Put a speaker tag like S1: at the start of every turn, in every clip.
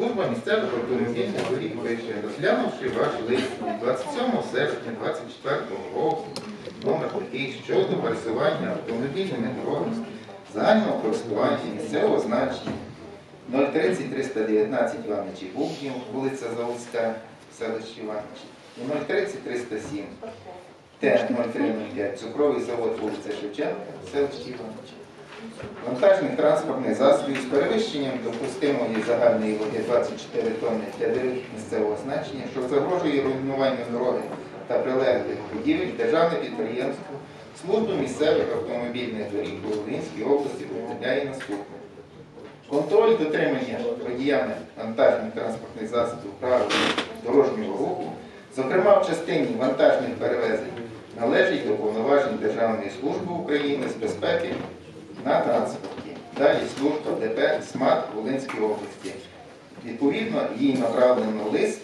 S1: Служба місцевих автомобільних доріг пише, розглянувши ваш лист від 27 серпня 24 року, номер такий щодо пересування автомобільними дорогами загального користування місцевого значення 030 319 Івановичі Бубнів, вулиця Заводська, селище Івановичі, і 030 307 Т-0305, цукровий завод вулиця Шевченка, селище Івановичі. Вантажних транспортних засобів з перевищенням допустимої загальної ваги 24 тонни для доріг місцевого значення, що загрожує руйнуванню дороги та прилеглих будівель, державне підприємство, службу місцевих автомобільних доріг у Волинській області повідомляє наступне. Контроль дотримання водіями вантажних транспортних засобів правил дорожнього руху, зокрема в частині вантажних перевезень, належить до повноважень Державної служби України з безпеки на транспорті. Далі служба ДП СМАТ Волинської області. Відповідно, їй направлено лист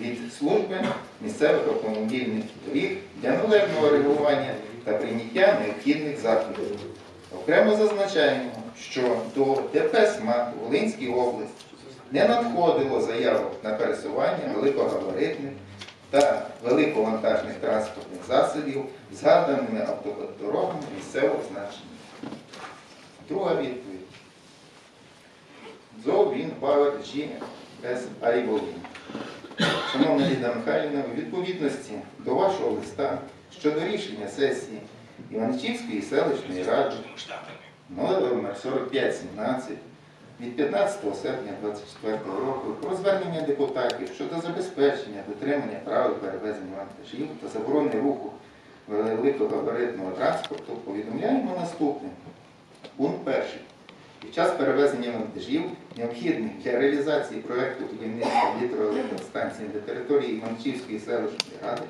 S1: від служби місцевих автомобільних доріг для належного реагування та прийняття необхідних заходів. Окремо зазначаємо, що до ДП СМАТ Волинської області не надходило заявок на пересування великогабаритних та великовантажних транспортних засобів згаданими автодорогами місцевого значення. Друга відповідь. ЗОВ він Павер G. С. Айволін. Шановна Ліда Михайлівна, у відповідності до вашого листа щодо рішення сесії Іванчівської селищної ради номер 4517 від 15 серпня 2024 року про звернення депутатів щодо забезпечення дотримання правил перевезення вантажів та заборони руху великогабаритного транспорту повідомляємо наступне. Пункт перший. Під час перевезення вантажів, необхідних для реалізації проєкту будівництва гідроелектростанції на території Іванчівської селищної ради,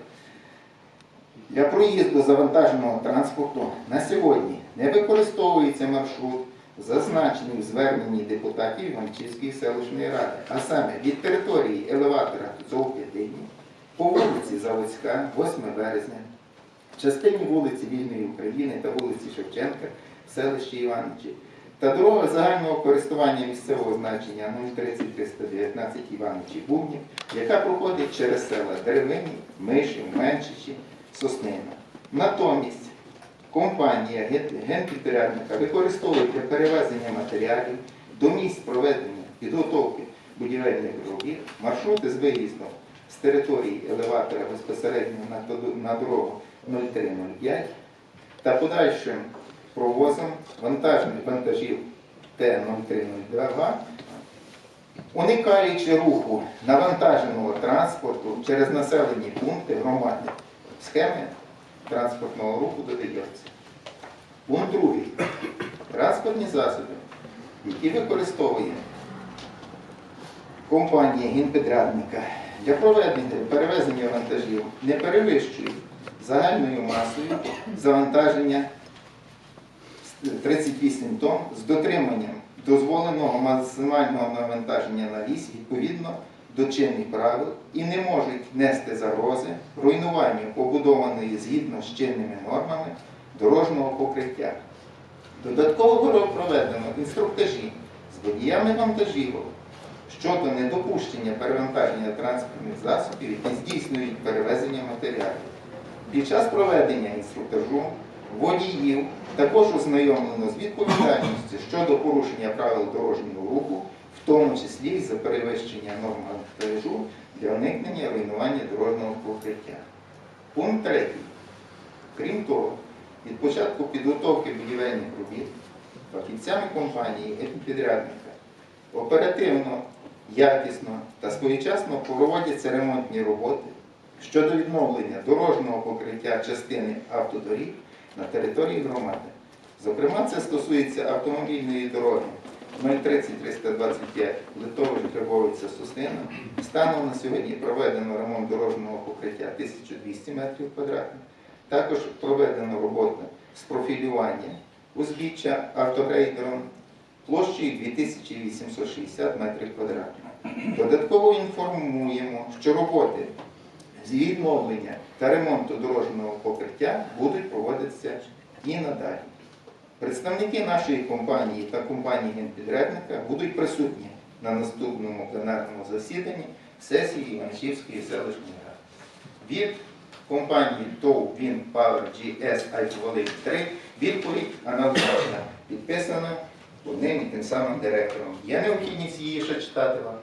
S1: для проїзду завантаженого транспорту на сьогодні не використовується маршрут, зазначений в зверненні депутатів Іванчівської селищної ради, а саме від території елеватора Зов'ятині по вулиці Заводська, 8 березня, частині вулиці Вільної України та вулиці Шевченка в селищі Іваничі та дорога загального користування місцевого значення 03319 Іваничі Бубнів, яка проходить через села Деревині, Мишів, Меншичі, Соснина. Натомість компанія ген- генпідрядника використовує для перевезення матеріалів до місць проведення підготовки будівельних робіт маршрути з виїздом з території елеватора безпосередньо на дорогу 0305 та подальшим провозом вантажних вантажів Т-0302, уникаючи руху навантаженого транспорту через населені пункти громади. Схеми транспортного руху додається. Пункт другий. Транспортні засоби, які використовує компанія генпідрядника для проведення перевезення вантажів, не перевищують загальною масою завантаження 38 тонн з дотриманням дозволеного максимального навантаження на ліс відповідно до чинних правил і не можуть нести загрози руйнуванню побудованої згідно з чинними нормами дорожнього покриття. Додатково було проведено інструктажі з водіями вантажівок щодо недопущення перевантаження транспортних засобів, які здійснюють перевезення матеріалів. Під час проведення інструктажу водіїв також ознайомлено з відповідальністю щодо порушення правил дорожнього руху, в тому числі і за перевищення норм вантажу для уникнення руйнування дорожнього покриття. Пункт 3. Крім того, від початку підготовки будівельних робіт фахівцями компанії підрядника оперативно, якісно та своєчасно проводяться ремонтні роботи щодо відновлення дорожнього покриття частини автодоріг на території громади. Зокрема, це стосується автомобільної дороги 030-325 Литович Грибовиця Сустина. Станом на сьогодні проведено ремонт дорожнього покриття 1200 метрів квадратних. Також проведено роботу з профілювання узбіччя автогрейдером площею 2860 метрів квадратних. Додатково інформуємо, що роботи з відновлення та ремонту дорожнього покриття будуть проводитися і надалі. Представники нашої компанії та компанії генпідрядника будуть присутні на наступному пленарному засіданні сесії Іваничівської селищної ради. Від компанії ТОВ Він Power GS Альфа-Волинь 3 відповідь аналогічна, підписана одним і тим самим директором. Є необхідність її ще читати вам?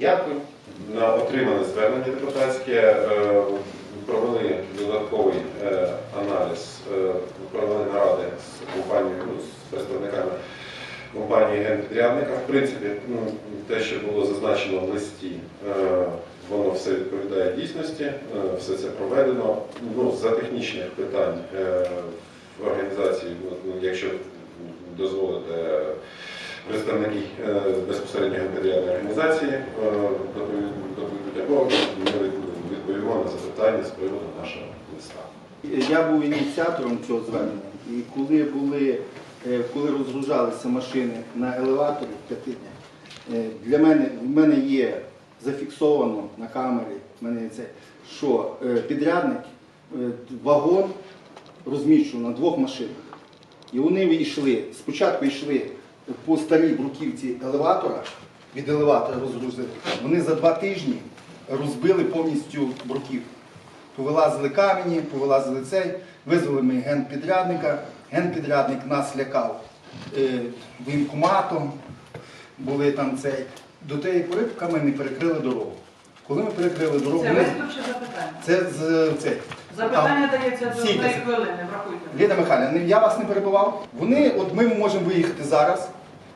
S1: Дякую.
S2: На отримане звернення депутатське е, провели додатковий е, аналіз, е, провели наради з компанією, ну, з представниками компанії генпідрядника. В принципі, ну, те, що було зазначено в листі, воно все відповідає дійсності, все це проведено. Ну, за технічних питань в організації, ну, якщо дозволите, представники е, безпосередньо генпідрядної організації е, доповідь відповімо на запитання з приводу нашого листа.
S3: Я був ініціатором цього звернення, і коли були, е, коли розгружалися машини на елеваторі для мене в мене є зафіксовано на камері, в мене це, що підрядник вагон розміщував на двох машинах. І вони йшли, спочатку йшли по старій бруківці елеватора, від елеватора розгрузили. Вони за два тижні розбили повністю бруківку. Повилазили камені, повилазили цей, визвали ми генпідрядника. Генпідрядник нас лякав е, воєнкоматом, були там цей. До тієї пори, поки ми не перекрили дорогу. Коли ми перекрили дорогу,
S4: Це
S3: ми...
S4: запитання?
S3: це цей.
S4: Запитання дається до одної хвилини, врахуйте.
S3: Ліда Михайлівна, я вас не перебував. Вони, от ми можемо виїхати зараз.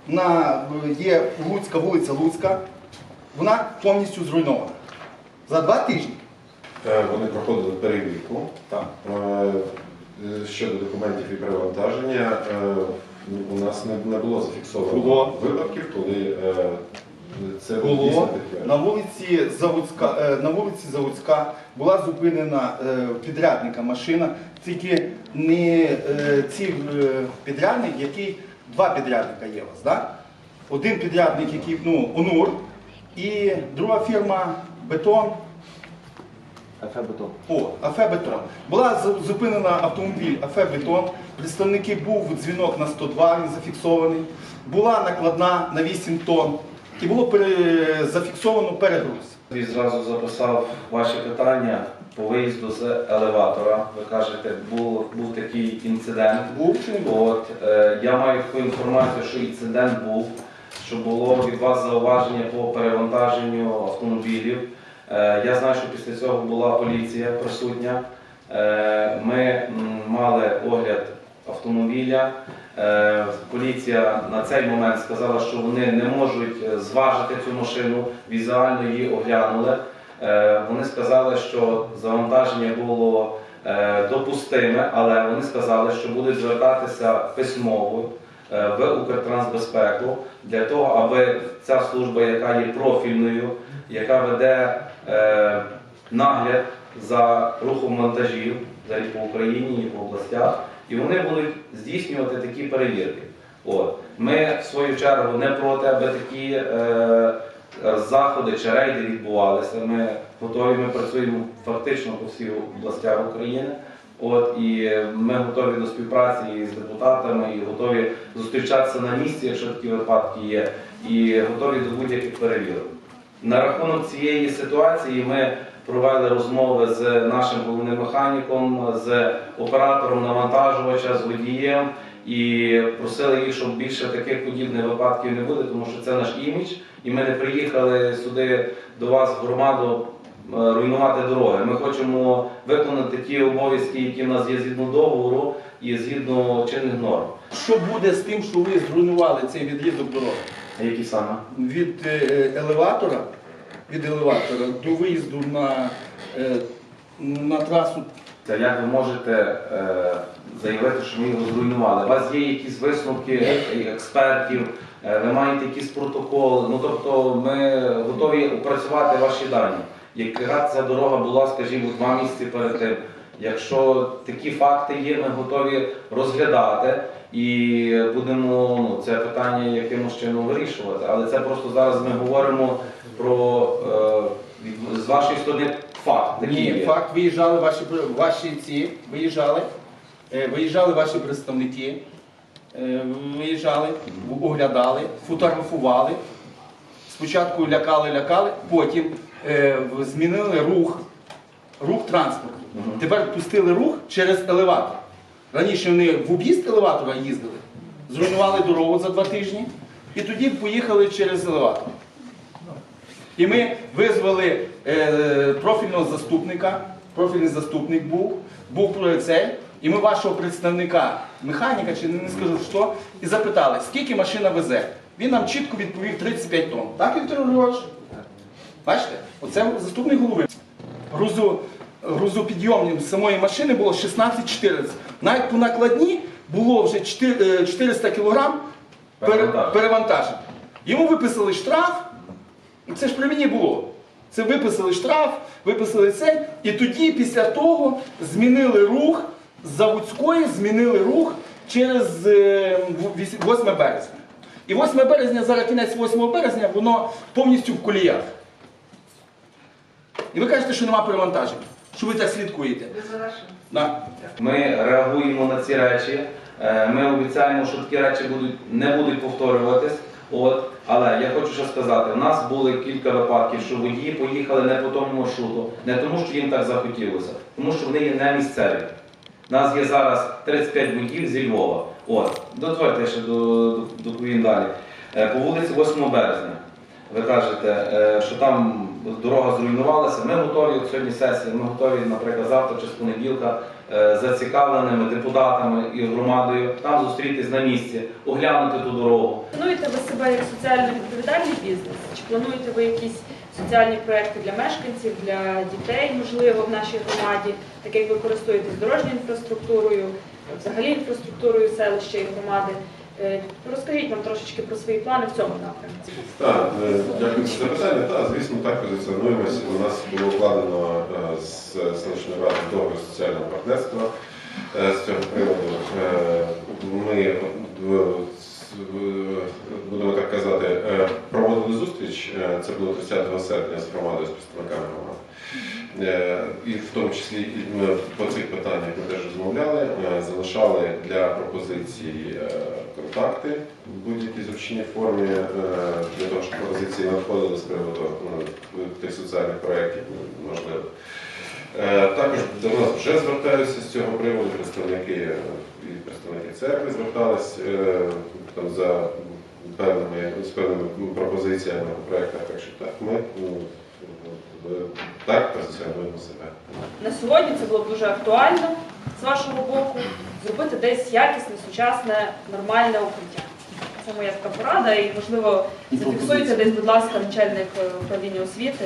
S3: На є Луцька, вулиця Луцька. Вона повністю зруйнована. За два тижні.
S2: Е, Вони проходили перевірку
S3: Так.
S2: Е, щодо документів і перевантаження. е, У нас не, не було зафіксовано
S3: Було.
S2: випадків, коли е, це було
S3: на вулиці Заводська, е, на вулиці Заводська була зупинена е, підрядника машина. Тільки не е, ці е, підрядник, який два підрядника є у вас, да? Один підрядник, який ну, Онур, і друга фірма Бетон. О, Афе Бетон. Була з- зупинена автомобіль Афе Бетон. Представники був дзвінок на 102, він зафіксований. Була накладна на 8 тонн. І було зафіксовано перегруз.
S5: І зразу записав ваші питання по виїзду з елеватора. Ви кажете, був, був такий інцидент.
S3: Був чи не був?
S5: От е, я маю таку інформацію, що інцидент був, що було від вас зауваження по перевантаженню автомобілів. Е, я знаю, що після цього була поліція присутня. Е, ми мали огляд автомобіля. Е, Поліція на цей момент сказала, що вони не можуть е, зважити цю машину, візуально її оглянули. Е, Вони сказали, що завантаження було допустиме, але вони сказали, що будуть звертатися письмово в Укртрансбезпеку для того, аби ця служба, яка є профільною, яка веде нагляд за рухом вантажів по Україні і по областях, і вони будуть здійснювати такі перевірки. От. Ми, в свою чергу, не проти, аби такі е, заходи чи рейди відбувалися. Ми готові, ми працюємо фактично по всіх областях України. От, і ми готові до співпраці з депутатами, і готові зустрічатися на місці, якщо такі випадки є, і готові до будь-яких перевірок. На рахунок цієї ситуації ми провели розмови з нашим головним механіком, з оператором навантажувача, з водієм і просили їх, щоб більше таких подібних випадків не буде, тому що це наш імідж, і ми не приїхали сюди до вас в громаду е, руйнувати дороги. Ми хочемо виконати ті обов'язки, які в нас є згідно договору і згідно чинних норм.
S3: Що буде з тим, що ви зруйнували цей відрізок дороги?
S5: Які саме?
S3: Від е, елеватора, від елеватора до виїзду на, е, на трасу
S5: Це як ви можете е, заявити, що ми його зруйнували? У вас є якісь висновки експертів, е, ви маєте якісь протоколи. Ну тобто ми готові опрацювати ваші дані. Яка ця дорога була, скажімо, два місяці перед тим. Якщо такі факти є, ми готові розглядати і будемо ну, це питання якимось чином вирішувати. Але це просто зараз ми говоримо про е, з вашої сторони факт. такий
S3: Ні,
S5: є.
S3: факт, виїжджали ваші, ваші ці, виїжджали, е, виїжджали ваші представники, е, виїжджали, оглядали, фотографували. Спочатку лякали, лякали, потім е, змінили рух, рух транспорту. Тепер пустили рух через елеватор. Раніше вони в об'їзд елеватора їздили, зруйнували дорогу за два тижні і тоді поїхали через елеватор. І ми визвали е, профільного заступника, профільний заступник був, був про цей, і ми вашого представника, механіка, чи не скажу що, і запитали, скільки машина везе. Він нам чітко відповів 35 тонн. Так, Віктор Григорович? Бачите? Оце заступник голови. Грузу, грузопідйомів самої машини було 16-14. Навіть по накладні було вже 4 е, 400 кілограм перевантажень. Йому виписали штраф, і це ж при мені було. Це виписали штраф, виписали це, і тоді, після того, змінили рух з Заводської, змінили рух через е, в- віс- 8 березня. І 8 березня, зараз кінець 8 березня, воно повністю в коліях. І ви кажете, що нема перевантажень, що ви так слідкуєте. Да.
S5: Ми реагуємо на ці речі. Е, Ми обіцяємо, що такі речі будуть, не будуть повторюватись. От. Але я хочу ще сказати, у нас були кілька випадків, що водії поїхали не по тому маршруту, не тому, що їм так захотілося, тому що вони є не місцеві. У нас є зараз 35 водіїв зі Львова. От, дозвольте я ще доповім далі. Е, По вулиці 8 березня. Ви кажете, е, що там дорога зруйнувалася. Ми готові от сьогодні сесія, ми готові, наприклад, завтра чи з понеділка е, зацікавленими депутатами і громадою там зустрітись на місці, оглянути ту дорогу.
S6: Плануєте ви себе як соціально відповідальний бізнес? Чи плануєте ви якісь соціальні проекти для мешканців, для дітей, можливо, в нашій громаді, так як ви користуєтесь дорожньою інфраструктурою, взагалі інфраструктурою селища і громади? Е, Розкажіть нам трошечки про свої плани в цьому напрямку.
S2: Так, е, дякую за запитання. Так, звісно, так позиціонуємося. У нас було укладено е, з селищною радою договір соціального партнерства з цього приводу. Ми, будемо так казати, проводили зустріч, це було 30 серпня з громадою, з представниками громади. Е, І в тому числі і ми по цих питаннях ми теж розмовляли, е, залишали для пропозицій е, контакти в будь-якій зручній формі, е, для того, щоб пропозиції надходили з приводу ну, тих соціальних проєктів можливо. Е, Також до нас вже звертаються з цього приводу представники е, і представники церкви звертались е, там за певними з певними пропозиціями у проєктах. Так що так, ми ну, е, так позиціонуємо себе.
S6: На сьогодні це було дуже актуально з вашого боку зробити десь якісне, сучасне, нормальне укриття. Це моя така порада, і можливо зафіксується десь, будь ласка, начальник е, управління освіти.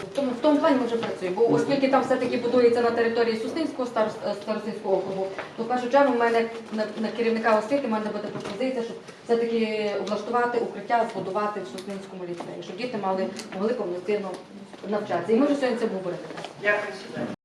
S7: В тому, в тому плані ми вже працюємо, бо оскільки там все-таки будується на території Суснинського стар, старосинського округу, то в першу чергу в мене на, на керівника освіти в мене буде пропозиція, щоб все-таки облаштувати укриття, збудувати в Суснинському ліцеї, щоб діти мали могли повноцінно навчатися. І ми вже сьогодні це обговорили.
S4: Дякую.